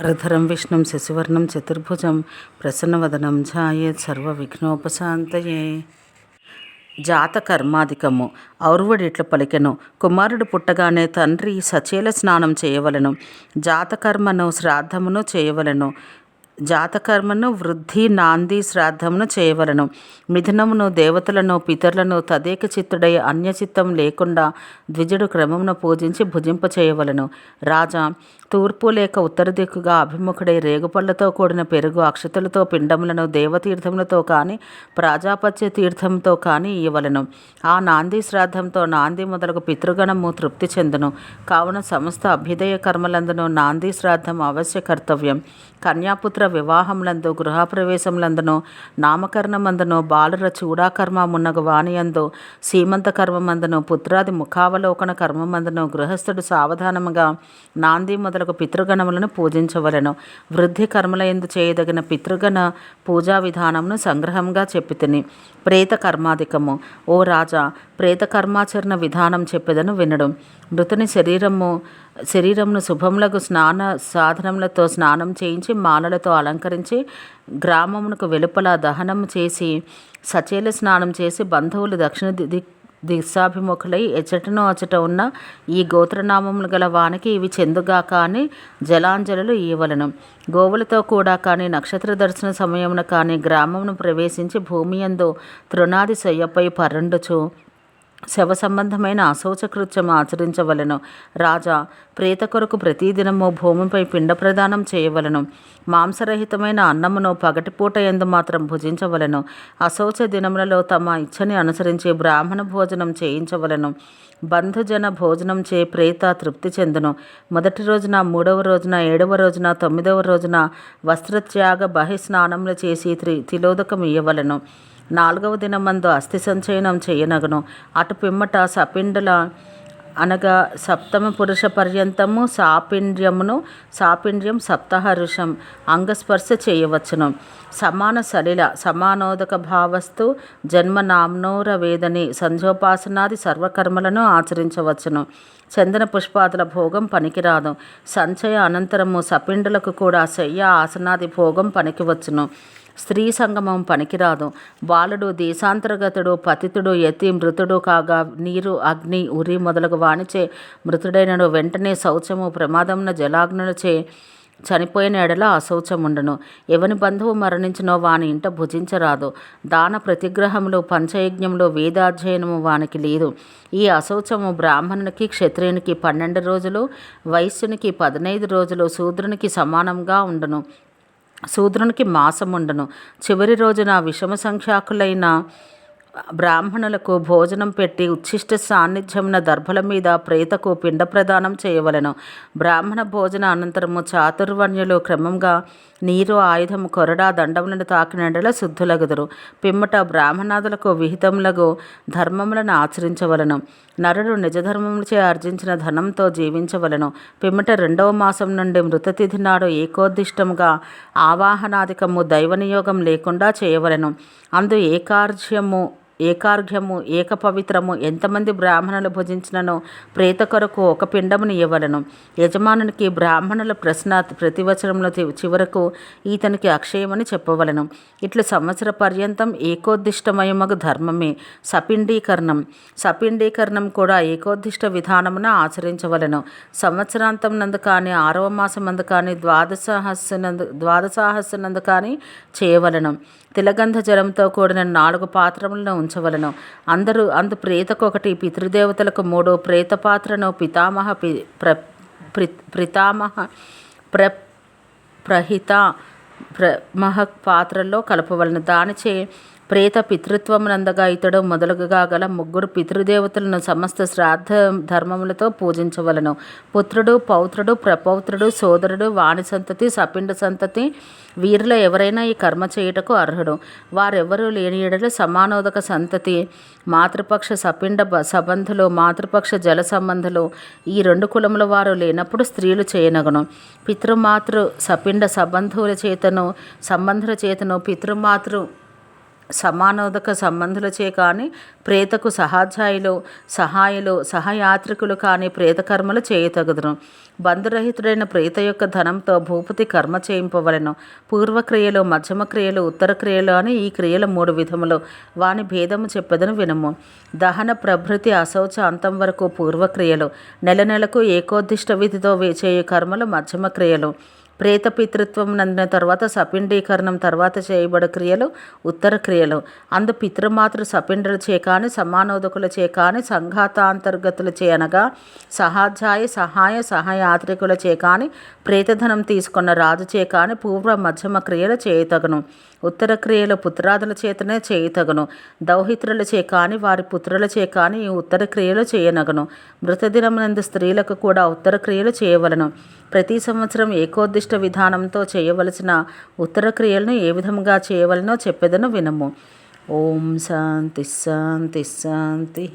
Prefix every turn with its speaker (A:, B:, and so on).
A: వరధరం విష్ణుం శశివర్ణం చతుర్భుజం ప్రసన్నవదనం ఝాయేత్ సర్వవిఘ్నోపశాంతయే. జాతకర్మాధికము. ఔర్వుడిట్లు పలికెను. కుమారుడు పుట్టగానే తండ్రి సచేల స్నానం చేయవలెను. జాతకర్మను శ్రాద్ధమును చేయవలెను. జాతకర్మను వృద్ధి నాంది శ్రాద్ధమును చేయవలను. మిథునమును దేవతలను పితరులను తదేక చిత్తుడై అన్యచిత్తం లేకుండా ద్విజుడు క్రమమును పూజించి భుజింప చేయవలెను. రాజా తూర్పు లేక ఉత్తర దిక్కుగా అభిముఖుడై రేగుపళ్ళతో కూడిన పెరుగు అక్షతలతో పిండములను దేవతీర్థములతో కానీ ప్రాజాపత్య తీర్థంతో కానీ ఇవ్వలను ఆ నాంది శ్రాద్ధంతో నాంది మొదలగు పితృగణము తృప్తి చెందును. కావున సమస్త అభ్యుదయ కర్మలందును నాంది శ్రాద్ధం అవశ్య కర్తవ్యం. కన్యాపుత్ర వివాహములందు గృహప్రవేశములందును నామకరణమందును బాలుర చూడాకర్మ మున్నగు వాణియందు సీమంత కర్మమందును పుత్రాది ముఖావలోకన కర్మమందును గృహస్థుడు సావధానముగా నాంది మొదలగు పితృగణములను పూజించవలెను. వృద్ధి కర్మల ఎందు చేయదగిన పితృగణ పూజా విధానమును సంగ్రహంగా చెప్పితిని. ప్రేత కర్మాధికము. ఓ రాజా ప్రేత కర్మాచరణ విధానం చెప్పేదను వినడం. మృతుని శరీరము శరీరమును శుభములకు స్నాన సాధనములతో స్నానం చేయించి మాలలతో అలంకరించి గ్రామమునకు వెలుపల దహనం చేసి సచేల స్నానం చేసి బంధువులు దక్షిణ ది దిశాభిముఖులై ఎచ్చటను అచట ఉన్న ఈ గోత్రనామములు గల వానికి ఇవి చెందుగాక అని జలాంజలులు ఇవ్వలను గోవులతో కూడా కానీ నక్షత్ర దర్శన సమయమున కానీ గ్రామమును ప్రవేశించి భూమి యందు తృణాది సొయ్యపై పరండుచు శవ సంబంధమైన అశౌచకృత్యం ఆచరించవలెను. రాజా ప్రేత కొరకు ప్రతిదినము భూమిపై పిండ ప్రదానం చేయవలెను. మాంసరహితమైన అన్నమును పగటిపూట ఎందు మాత్రం భుజించవలెను. అశౌచ దినములలో తమ ఇచ్చని అనుసరించి బ్రాహ్మణ భోజనం చేయించవలెను. బంధుజన భోజనం చే ప్రేత తృప్తి చెందును. మొదటి రోజున మూడవ రోజున ఏడవ రోజున తొమ్మిదవ రోజున వస్త్రత్యాగ బహిస్నానములు చేసి త్రి తిలోదకం ఇయ్యవలెను. నాలుగవ దినమందు అస్థి సంచయనం చేయనగను. అటు పిమ్మట సపిండుల అనగా సప్తమ పురుష పర్యంతము సాపిండ్యమును సాపిండ్యం సప్తహరుషం అంగస్పర్శ చేయవచ్చును. సమాన సలిల సమానోదక భావస్తు జన్మ నామ్నోర వేదని సంధ్యోపాసనాది సర్వకర్మలను ఆచరించవచ్చును. చందన పుష్పాదుల భోగం పనికిరాదు. సంచయ అనంతరము సపిండులకు కూడా శయ్య ఆసనాది భోగం పనికివచ్చును. స్త్రీ సంగమం పనికిరాదు. బాలుడు దేశాంతర్గతుడు పతితుడు ఎతి మృతుడు కాగా నీరు అగ్ని ఉరి మొదలగు వానిచే మృతుడైనను వెంటనే శౌచము ప్రమాదమున జలాగ్నులచే చనిపోయిన ఎడల అశౌచముండను. ఎవని బంధువు మరణించినో వాని ఇంట భుజించరాదు. దాన ప్రతిగ్రహములు పంచయజ్ఞములు వేదాధ్యయనము వానికి లేదు. ఈ అశౌచము బ్రాహ్మణునికి క్షత్రియునికి పన్నెండు రోజులు వైశ్యునికి పదనైదు రోజులు శూద్రునికి సమానంగా ఉండును. శూద్రునికి మాసముండను. చివరి రోజున విషమ సంఖ్యాకులైన బ్రాహ్మణులకు భోజనం పెట్టి ఉచ్ఛిష్ట సాన్నిధ్యమున దర్భల మీద ప్రేతకు పిండ ప్రదానం చేయవలెను. బ్రాహ్మణ భోజన అనంతరము చాతుర్వణ్యులు క్రమంగా నీరు ఆయుధము కొరడా దండములను తాకినడల శుద్ధులగుదురు. పిమ్మట బ్రాహ్మణాదులకు విహితములకు ధర్మములను ఆచరించవలను. నరుడు నిజధర్మములచే ఆర్జించిన ధనంతో జీవించవలను. పిమ్మట రెండవ మాసం నుండి మృతతిథి నాడు ఏకోద్దిష్టముగా ఆవాహనాధికము దైవనియోగం లేకుండా చేయవలను. అందు ఏకార్జ్యము ఏకార్ఘ్యము ఏకపవిత్రము ఎంతమంది బ్రాహ్మణులు భుజించినను ప్రేత కొరకు ఒక పిండమును ఇవ్వలను యజమానునికి బ్రాహ్మణుల ప్రశ్న ప్రతివచనంలో చివరకు ఈతనికి అక్షయమని చెప్పవలను. ఇట్లు సంవత్సర పర్యంతం ఏకోద్దిష్టమయమగు ధర్మమే సపిండీకరణం. సపిండీకరణం కూడా ఏకోద్దిష్ట విధానమున ఆచరించవలను. సంవత్సరాంతం నందు కానీ ఆరవ మాసం నందు కానీ ద్వాదశహస్సునందు ద్వాదశాహస్సునందు కానీ చేయవలను. తిలగంధ జలంతో కూడిన నాలుగు పాత్రములను ఉంచవలను అందరూ అందు ప్రేతకు ఒకటి పితృదేవతలకు మూడు ప్రేత పాత్రను పితామహ పి ప్ర ప్రి ప్రితామహ ప్ర ప్రహిత ప్రమహ పాత్రల్లో కలపవలను. దానిచే ప్రేత పితృత్వమునందగా ఇతడు మొదలుగా గల ముగ్గురు పితృదేవతలను సమస్త శ్రాద్ధ ధర్మములతో పూజించవలను. పుత్రుడు పౌత్రుడు ప్రపౌత్రుడు సోదరుడు వాణి సంతతి సపిండ సంతతి వీరిలో ఎవరైనా ఈ కర్మ చేయుటకు అర్హుడు. వారెవరూ లేని ఎడల సమానోదక సంతతి మాతృపక్ష సపిండ సంబంధులు మాతృపక్ష జల సంబంధులు ఈ రెండు కులముల వారు లేనప్పుడు స్త్రీలు చేయనగను. పితృమాతృ సపిండ సంబంధువుల చేతను సంబంధుల చేతను పితృమాతృ సమానోదక సంబంధులచే కానీ ప్రేతకు సహాధ్యాయులు సహాయులు సహయాత్రికులు కానీ ప్రేతకర్మలు చేయతగుదును. బంధురహితుడైన ప్రేత యొక్క ధనంతో భూపతి కర్మ చేయింపవలను. పూర్వక్రియలు మధ్యమ క్రియలు ఉత్తర క్రియలు అని ఈ క్రియలు మూడు విధములు. వాని భేదము చెప్పదను వినము. దహన ప్రభృతి అశౌచ అంతం వరకు పూర్వక్రియలు. నెల నెలకు ఏకోద్దిష్ట విధితో చేయు కర్మలు మధ్యమ క్రియలు ప్రేత పితృత్వం నందిన తర్వాత సపిండీకరణం తర్వాత చేయబడ క్రియలు ఉత్తర క్రియలు. అందు పితృమాతృ సపిండల చే కానీ సమానోదకుల చే కానీ సంఘాతాంతర్గతుల చే అనగా సహాధ్యాయ సహాయ సహాయాత్రికుల చే కానీ ప్రేతధనం తీసుకున్న రాజు చే కానీ పూర్వ మధ్యమ క్రియలు చేయతగను. ఉత్తర క్రియలు పుత్రాదుల చేతనే చేయతగను. దౌహిత్రుల చే కానీ వారి పుత్రుల చే కానీ ఈ ఉత్తర క్రియలు చేయనగను. మృతదినమునందు స్త్రీలకు కూడా ఉత్తర క్రియలు చేయవలను. ప్రతి సంవత్సరం ఏకోద్దిష్ట విధానంతో చేయవలసిన ఉత్తర క్రియలను ఏ విధముగా చేయవలనో చెప్పేదను వినము. ఓం శాంతి శాంతి శాంతి.